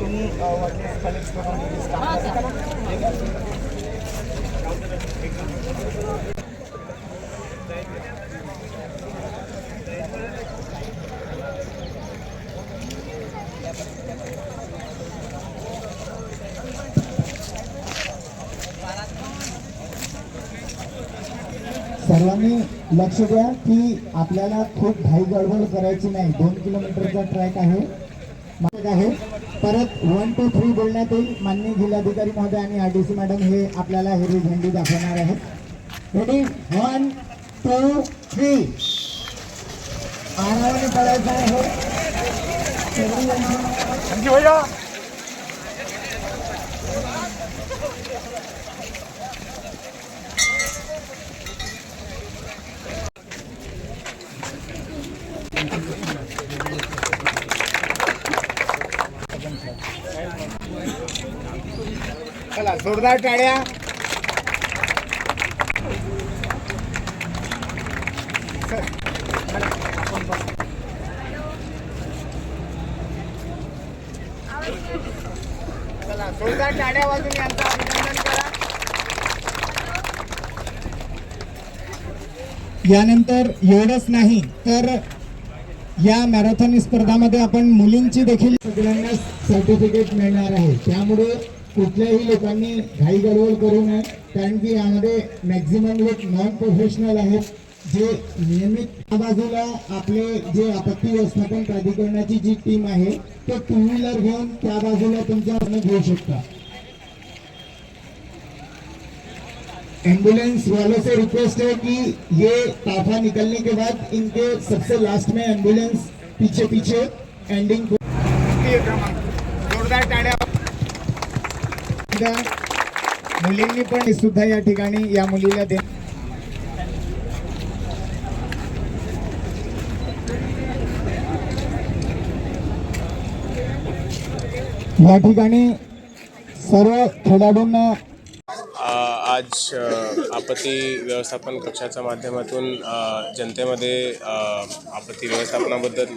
तुम्ही कलेक्ट करून सर्वांनी लक्ष द्या की आपल्याला खूप घाई गडबड करायची नाही. दोन किलोमीटरचा ट्रॅक आहे. आहे. परत वन टू थ्री बोलण्यात येईल माननीय जिल्हाधिकारी महोदय आणि आर डी सी मॅडम हे आपल्याला हिरवी झेंडी दाखवणार आहेत. रेडी वन टू थ्री आरावाने पडायचं आहे. चला जोरदार टाळ्या. चला जोरदार टाळ्या वाजून यांचं अभिनंदन करा. यानंतर एवढंच नाही तर या मॅरेथॉन स्पर्धामध्ये आपण मुलींची देखील सगळ्यांना सर्टिफिकेट मिळणार आहे. त्यामुळे कुठल्याही लोकांनी घाई गडबड करू नये कारण की यामध्ये मॅक्झिमम लोक नॉन प्रोफेशनल आहेत जे नियमित बाजूला आपले जे आपत्ती व्यवस्थापन प्राधिकरणाची जी टीम आहे ते टू व्हीलर घेऊन त्या बाजूला तुमच्या घेऊ शकता. एम्बुलेंस वालों से रिक्वेस्ट है कि ये ताफा निकलने के बाद इनके सबसे लास्ट में एम्बुलेंस पीछे पीछे एंडिंग द्वितीय क्रमांक जोरदार सुद्धा मुलींनी पण सुद्धा या ठिकाणी या मुलीला दे या ठिकाणी सर्व खेळाडूंना आज आपत्ती व्यवस्थापन कक्षाच्या माध्यमातून जनतेमध्ये आपत्ती व्यवस्थापनाबद्दल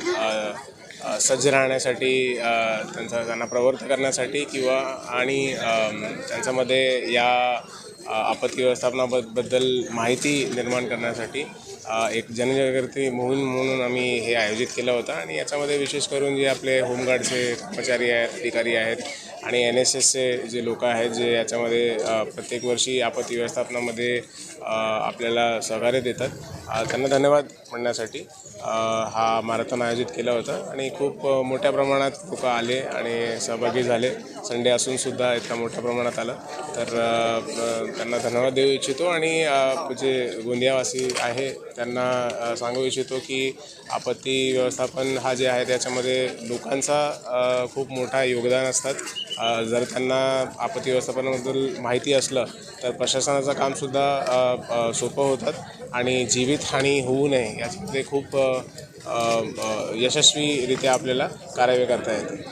सज्ज राहण्यासाठी त्यांचा त्यांना प्रवृत्त करण्यासाठी किंवा आणि त्यांच्यामध्ये या आपत्ती व्यवस्थापनाबद्दल माहिती निर्माण करण्यासाठी एक जनजागृती मोहीम म्हणून आम्ही हे आयोजित केलं होतं. आणि याच्यामध्ये विशेष करून जे आपले होमगार्डचे कर्मचारी आहेत अधिकारी आहेत आणि एन एस एसचे जे लोक आहेत जे याच्यामध्ये प्रत्येक वर्षी आपत्ती व्यवस्थापनामध्ये आपल्याला सहकार्य देतात. त्यांना धन्यवाद म्हणण्यासाठी हा मॅरेथॉन आयोजित केला होता. आणि खूप मोठ्या प्रमाणात लोक आले आणि सहभागी झाले. संडे असूनसुद्धा इतका मोठ्या प्रमाणात आलं. तर त्यांना धन्यवाद देऊ इच्छितो आणि जे गोंदियावासी आहे त्यांना सांगू इच्छितो की आपत्ती व्यवस्थापन हा जे आहे त्याच्यामध्ये लोकांचा खूप मोठा योगदान असतात. जर त्यांना आपत्ती व्यवस्थापनाबद्दल माहिती असलं तर प्रशासनाचं कामसुद्धा सोपं होतात आणि जीवितहानी होऊ नये याच्यामध्ये खूप यशस्वीरित्या आपल्याला कार्य करता येते.